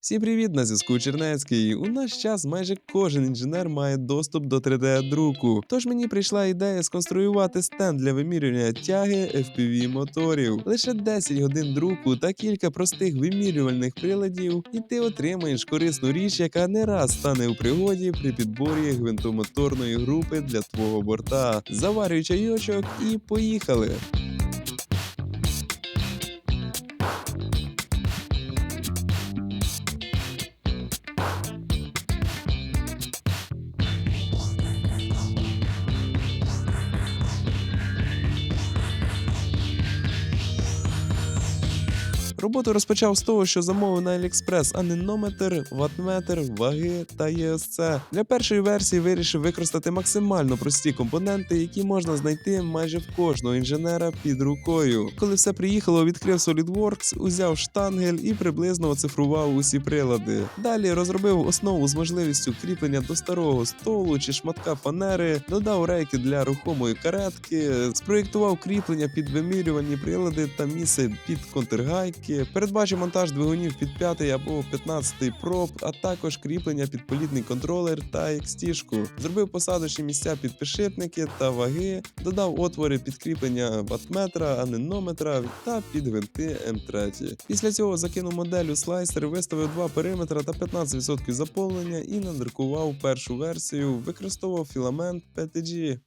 Всім привіт, на зв'язку Чернецький. У наш час майже кожен інженер має доступ до 3D-друку. Тож мені прийшла ідея сконструювати стенд для вимірювання тяги FPV моторів. Лише 10 годин друку та кілька простих вимірювальних приладів, і ти отримаєш корисну річ, яка не раз стане у пригоді при підборі гвинтомоторної групи для твого борта. Заварюй чайочок і поїхали. Роботу розпочав з того, що замовив на AliExpress анинометр, ватметр, ваги та ЄСЦ. Для першої версії вирішив використати максимально прості компоненти, які можна знайти майже в кожного інженера під рукою. Коли все приїхало, відкрив SolidWorks, узяв штангель і приблизно оцифрував усі прилади. Далі розробив основу з можливістю кріплення до старого столу чи шматка фанери, додав рейки для рухомої каретки, спроєктував кріплення під вимірювальні прилади та місце під контргайки, передбачив монтаж двигунів під 5 або 15 проб, а також кріплення під політний контролер та XT-шку. Зробив посадочні місця під підшипники та ваги, додав отвори під кріплення ватметра, анинометра та під гвинти М3. Після цього закинув модель у слайсер, виставив два периметра та 15% заповнення і надрукував першу версію, використовував філамент PTG.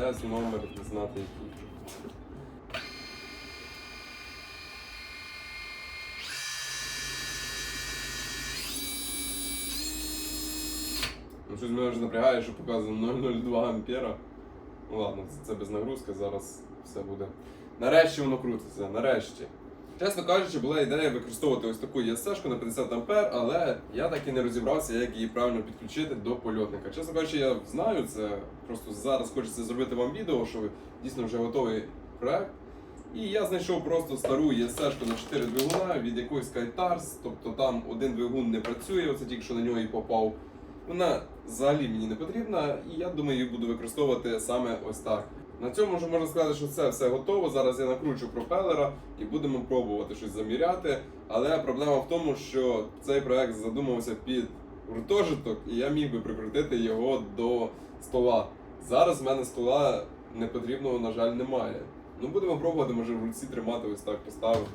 Без номер знати який. Ну, щось мене вже напрягає, що показано 0,02 ампера. Ну ладно, це, без нагрузки, зараз все буде. Нарешті воно крутиться, нарешті. Чесно кажучи, була ідея використовувати ось таку ЄСС на 50 ампер, але я так і не розібрався, як її правильно підключити до польотника. Чесно кажучи, я знаю це. Просто зараз хочеться зробити вам відео, що дійсно вже готовий проект. І я знайшов просто стару ЄСС на 4 двигуна від якоїсь Skytars, тобто там один двигун не працює, оце тільки що на нього і попав. Вона взагалі мені не потрібна, і я думаю, її буду використовувати саме ось так. На цьому вже можна сказати, що це все готово. Зараз я накручу пропелера і будемо пробувати щось заміряти. Але проблема в тому, що цей проект задумався під гуртожиток, і я міг би прикрутити його до стола. Зараз в мене стола непотрібного, на жаль, немає. Ну будемо пробувати, може в руці тримати ось так поставив.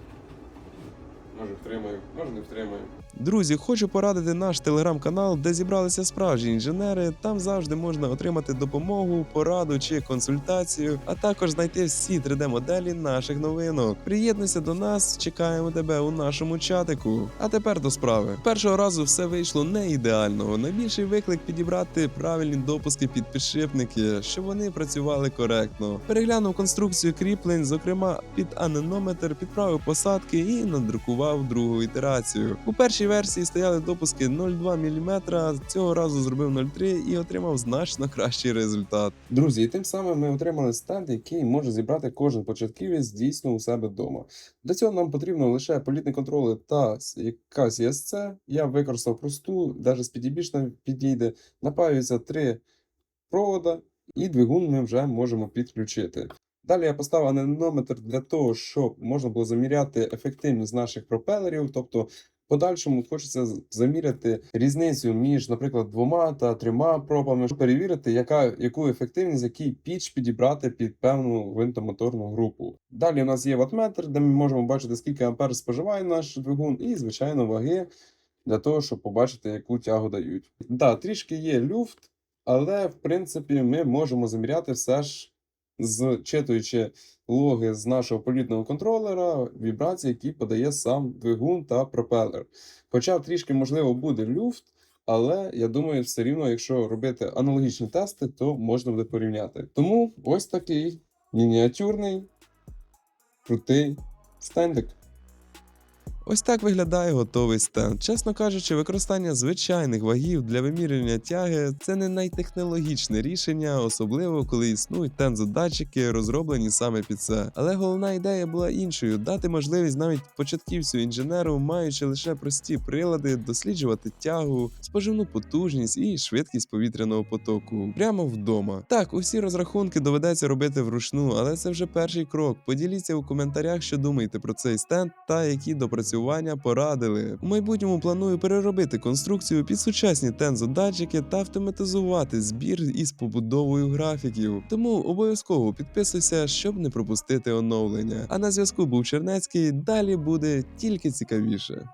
Може втримаю, може не втримаю. Друзі, хочу порадити наш телеграм-канал, де зібралися справжні інженери. Там завжди можна отримати допомогу, пораду чи консультацію, а також знайти всі 3D-моделі наших новинок. Приєднуйся до нас, чекаємо тебе у нашому чатику. А тепер до справи. Першого разу все вийшло не ідеально. Найбільший виклик підібрати правильні допуски під підшипники, щоб вони працювали коректно. Переглянув конструкцію кріплень, зокрема під анинометр, підправив посадки і надрукував другу ітерацію. У першій версії стояли допуски 0,2 мм, цього разу зробив 0,3 і отримав значно кращий результат. Друзі, і тим самим ми отримали стенд, який може зібрати кожен початківець дійсно у себе вдома. Для цього нам потрібно лише політний контролер та якась ESC. Я використав просту, навіть з підібічно підійде. Напаються три провода, і двигун ми вже можемо підключити. Далі я поставив аnemoметр для того, щоб можна було заміряти ефективність наших пропелерів. Тобто, подальшому хочеться заміряти різницю між, наприклад, двома та трьома пробами, щоб перевірити, яка, яку ефективність, який піч підібрати під певну гвинтомоторну групу. Далі у нас є ватметр, де ми можемо бачити, скільки ампер споживає наш двигун, і, звичайно, ваги для того, щоб побачити, яку тягу дають. Так, трішки є люфт, але в принципі ми можемо заміряти все ж зчитуючи логи з нашого політного контролера, вібрації, які подає сам двигун та пропелер. Хоча трішки, можливо, буде люфт, але я думаю, все рівно, якщо робити аналогічні тести, то можна буде порівняти. Тому ось такий мініатюрний, крутий стендик. Ось так виглядає готовий стенд. Чесно кажучи, використання звичайних вагів для вимірювання тяги це не найтехнологічне рішення, особливо коли існують тензодатчики, розроблені саме під це. Але головна ідея була іншою: дати можливість навіть початківцю інженеру, маючи лише прості прилади, досліджувати тягу, споживну потужність і швидкість повітряного потоку прямо вдома. Так, усі розрахунки доведеться робити вручну, але це вже перший крок. Поділіться у коментарях, що думаєте про цей стенд та які допрацювання порадили. У майбутньому планую переробити конструкцію під сучасні тензодатчики та автоматизувати збір із побудовою графіків. Тому обов'язково підписуйся, щоб не пропустити оновлення. А на зв'язку був Чернецький. Далі буде тільки цікавіше.